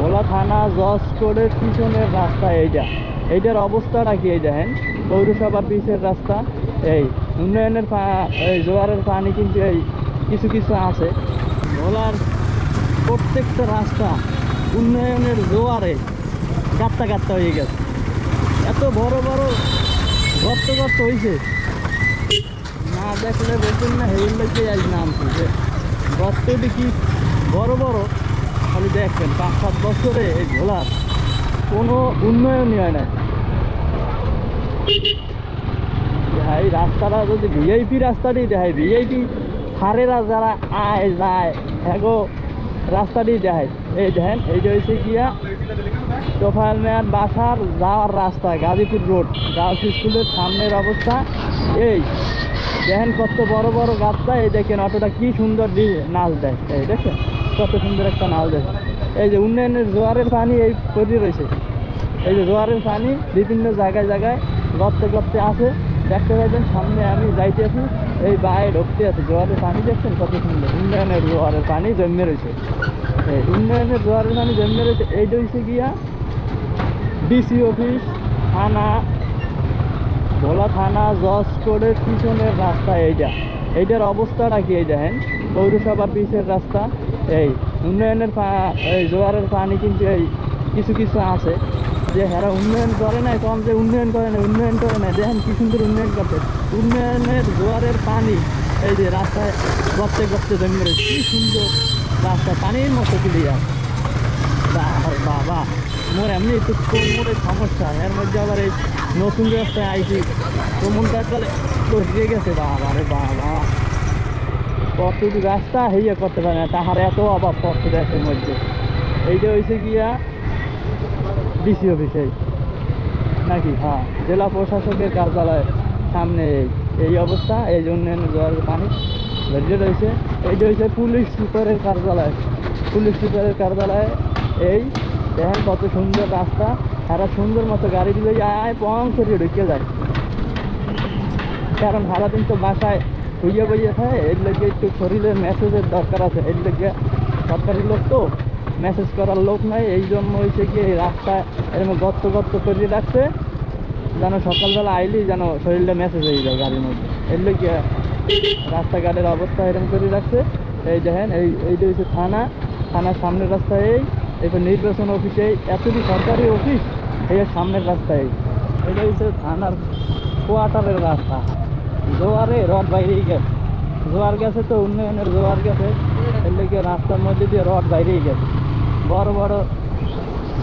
ভোলা থানা, জজ কোডের পিছনের রাস্তা এইটা। এইটার অবস্থাটা কি এই দেখেন? পৌরসভার পিছের রাস্তা। এই উন্নয়নের এই জোয়ারের পানি কিন্তু এই কিছু কিছু আছে। ভোলার প্রত্যেকটা রাস্তা উন্নয়নের জোয়ারে গাত্তা গাত্তা হয়ে গেছে। এত বড় বড় গর্ত গর্ত হয়েছে না দেখলে বলছেন না হেল আজ নামছে। গর্তটি কি বড় বড়? খালি দেখবেন, পাঁচ সাত বছরে এই ভোলার কোনো উন্নয়নই হয় না। এই রাস্তাটা যদি ভিআইপি রাস্তাটি দেখায় ভিআইপি সারেরা যারা আয় যায় এগো রাস্তাটি দেখায় এই দেখেন, এই যে হয়েছে গিয়া তোফায়াল বাসার যাওয়ার রাস্তা, গাজীপুর রোড। গার্লস স্কুলের সামনের অবস্থা এই। দেখেন কত বড় বড় গাছটা এই দেখেন অটোটা কি সুন্দর নাচ দেয়। এই দেখেন। কত সুন্দর একটা নাচ দেয় এই যে উন্নয়নের জোয়ারের পানি এই পড়ে রয়েছে। এই যে জোয়ারের পানি বিভিন্ন জায়গায় জায়গায় গর্তে গর্তে আছে। দেখতে পাচ্ছেন, সামনে আমি যাইতে যাইতেছি এই বাইরে ঢুকতে আছে। জোয়ারের পানি দেখছেন কত সুন্দর। উন্নয়নের জোয়ারের পানি জন্মে রয়েছে। এই উন্নয়নের জোয়ারের পানি জন্মে রয়েছে। এইটা হচ্ছে গিয়া ডিসি অফিস, থানা, ভোলা থানা, জজ কোডের পিছনের রাস্তা এইটা। এইটার অবস্থাটা কি এই দেখেন? পৌরসভার পিছের রাস্তা। এই উন্নয়নের এই জোয়ারের পানি কিন্তু এই কিছু কিছু আছে। যে হেরা উন্নয়ন করে না কম যে উন্নয়ন করে না উন্নয়ন করে না দেখেন কি সুন্দর উন্নয়ন করতে উন্নয়নের জোয়ারের পানি এই যে রাস্তায় গর্তে গর্তে জমে রয়েছে। কি সুন্দর রাস্তা, পানির মতো ক্লিয়ার বাবা বাবা মোর এমনি একটু কোমরের সমস্যা। এর মধ্যে আবার এই নতুন রাস্তায় আইছি। কোমরটা তাহলে লড়িয়ে গেছে বাবা রে বাবা। কতটুকু রাস্তা হইয়া করতে পারে না, তাহার এত অভাব করতে দেশের মধ্যে। এইটা হয়েছে গিয়া ডিসি অফিসে। নাকি? হ্যাঁ জেলা প্রশাসকের কার্যালয় সামনে এই অবস্থা, এই জন্য জল পানি। ধৈর্য রয়েছে এইটা হচ্ছে পুলিশ সুপারের কার্যালয়। পুলিশ সুপারের কার্যালয় এই, দেখেন কত সুন্দর রাস্তা। সারা সুন্দর মতো গাড়ি দিলে, আয় পং করে ঢুকে যায়। কারণ সারাদিন তো বাসায় হইয়া বইয়া খায় এর লেগে একটু শরীরের মেসেজের দরকার আছে, এর লেগে সরকারি লোক তো মেসেজ করার লোক নাই, এই জন্য হয়েছে কি এই রাস্তায় এরকম গর্ত গর্ত করে রাখছে, যেন সকালবেলা আইলেই যেন শরীরটা মেসেজ হয়ে যায় গাড়ির মধ্যে। এর লেগে রাস্তাঘাটের অবস্থা এরকম করে রাখছে। এই দেখেন, এই, এইটা হচ্ছে থানা, থানার সামনের রাস্তায় এই, এরপর নির্বাচন অফিসে এতটি সরকারি অফিস, এই সামনের রাস্তায় এটা হচ্ছে থানার কোয়ার্টারের রাস্তা। জোয়ারে রড বাইরেই গেছে। জোয়ার গেছে তো, উন্নয়নের জোয়ার গেছে। এর লেগে রাস্তার মধ্যে দিয়ে রড বাইরেই গেছে। বড় বড়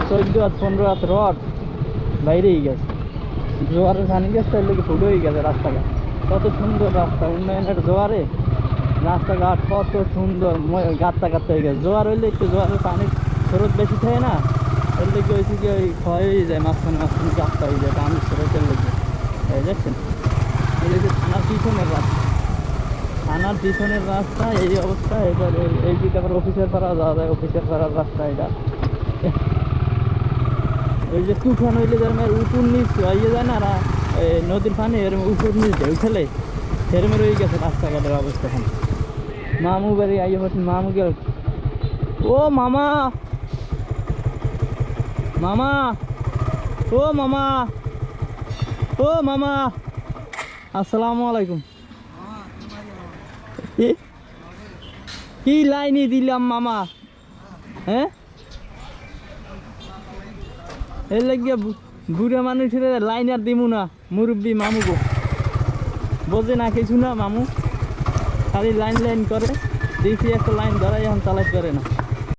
চোদ্দ হাত, পনেরো হাত রড বাইরেই গেছে। জোয়ারের পানি গেছে, এর লেগে হয়ে গেছে রাস্তাঘাট। কত সুন্দর রাস্তা, উন্নয়নের জোয়ারে রাস্তাঘাট কত সুন্দর গাত্তা গাত্তা হয়ে গেছে। জোয়ার হইলে একটু জোয়ারের পানির স্রোত বেশি থাকে না? এর লেগে হয়েছে কি ওই ক্ষয় হয়ে যায়, মাঝখানে মাঝখানে গাত্তা হয়ে যায় পানির স্রোতের লেগে। দেখছেন? যে থানার পিছনের রাস্তা। থানার পিছনের রাস্তা, এই অবস্থা, এবার এই- আবার অফিসের পাড়া অফিসের পাড়ার রাস্তা এটা। ওই যে তুফান হইলে যেরকম উপুর নিচ ইয়ে যায় না নদীর পানি এরকম উপর নিচ সেরকম রয়ে গেছে রাস্তাঘাটের অবস্থা এখন। মামু বাড়ি, আইয়ে বলছেন মামু গেল। ও মামা! মামা! ও মামা! ও মামা! আসসালামু আলাইকুম। কি লাইনে দিলাম মামা? হ্যাঁ এর লাগিয়া বুড়া মানুষের লাইন আর দিমু না, মুরব্বী মামু গো। বোঝে না কিছু না মামু? খালি লাইন লাইন করে, দেখি একটা লাইন ধরাই এখন চালাতে পারে না।